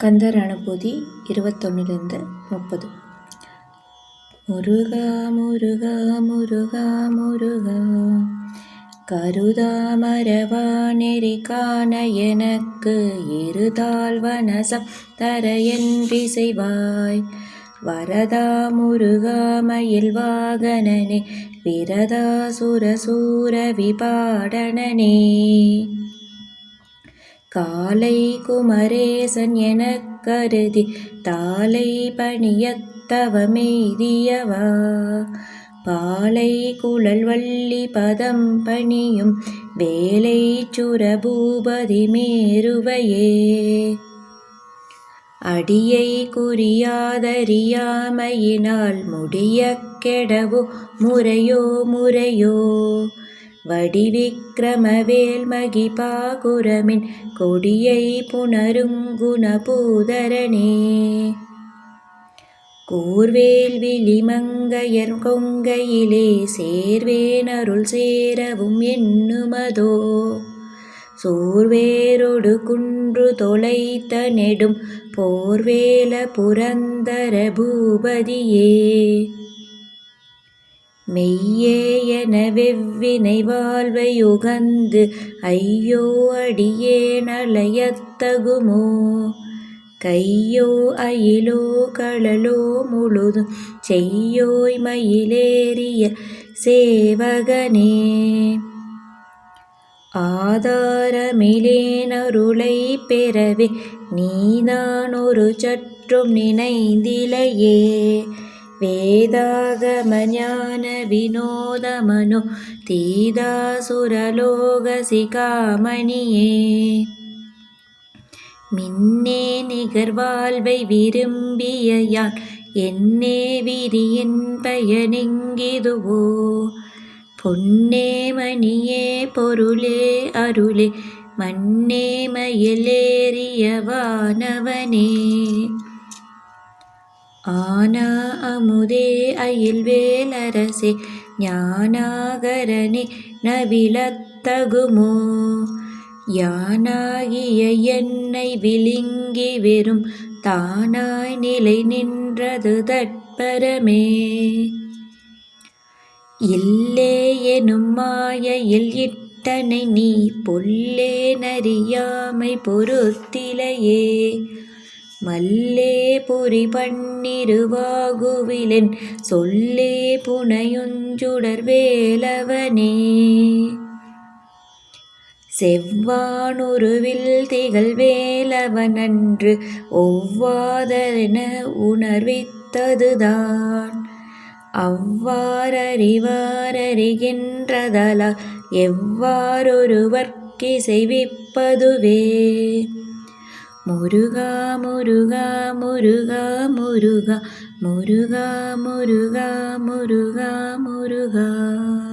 கந்தர் அனுபூதி இருபத்தொன்னிலிருந்து முப்பது. முருகா முருகா முருகா முருகா கருதா மரவா நெறி காண எனக்கு இருதால் வனசம் தர என் செய்வாய் வரதா முருகா மயில் வாகனனே விரதா சுரசூர விபாடனனே. காலை குமரேசன் எனக் கருதி தாலை பணியத்தவமெய்தியவா பாலை குழல் வள்ளி பதம் பணியும் வேலை சுரபூபதி மேருவையே. அடியை குறியாதறியாமையினால் முடிய கெடவோ முறையோ முறையோ? வடிவிக்ரமவேல் மகிபாகுரமின் கொடியை புணருங்குணபூதரனே கூர்வேல் விழிமங்கையர் கொங்கையிலே சேர்வேனருள் சேரவும் என்னுமதோ. சோர்வேரொடு குன்று தொலைத்த நெடும் போர்வேல புரந்தர பூபதியே. மெய்யே என வெவ்வினை வாழ்வை உகந்து ஐயோ அடியே நலையத்தகுமோ கையோ அயிலோ களலோ முழுதும் செய்யோய் மயிலேறிய சேவகனே. ஆதாரமிலேனருளை பெறவே நீதான் ஒரு சற்றும் நினைந்திலையே. வேதாகமஞான வினோதமனோ தீதாசுரலோகசிகாமணியே. மின்னே நிகர்வாழ்வை விரும்பிய யான் என்னே விரியின் பயனிங்கிதுவோ. பொன்னே மணியே பொருளே அருளே மண்ணே மயிலேறியவானவனே ஆனா அமுதே அயில்வேலரசே ஞானாகரனே நவிலத்தகுமோ? யானாகிய என்னை விழுங்கி வெறும் தானாய் நிலை நின்றது தட்பரமே இல்லே எனும் மாயையில் இட்டனை நீ பொல்லே நறியாமை பொறுத்திலையே மல்லே பொறி பன்னிருவாகுவிலன் சொல்லே புனையுஞ்சுடர் வேலவனே. செவ்வானுருவில் திகழ் வேலவனன்று ஒவ்வாதரென உணர்வித்ததுதான். அவ்வாறறிவாரறிகின்றதலா モルガーモルガーモルガモルガモルガモルガモルガモルガ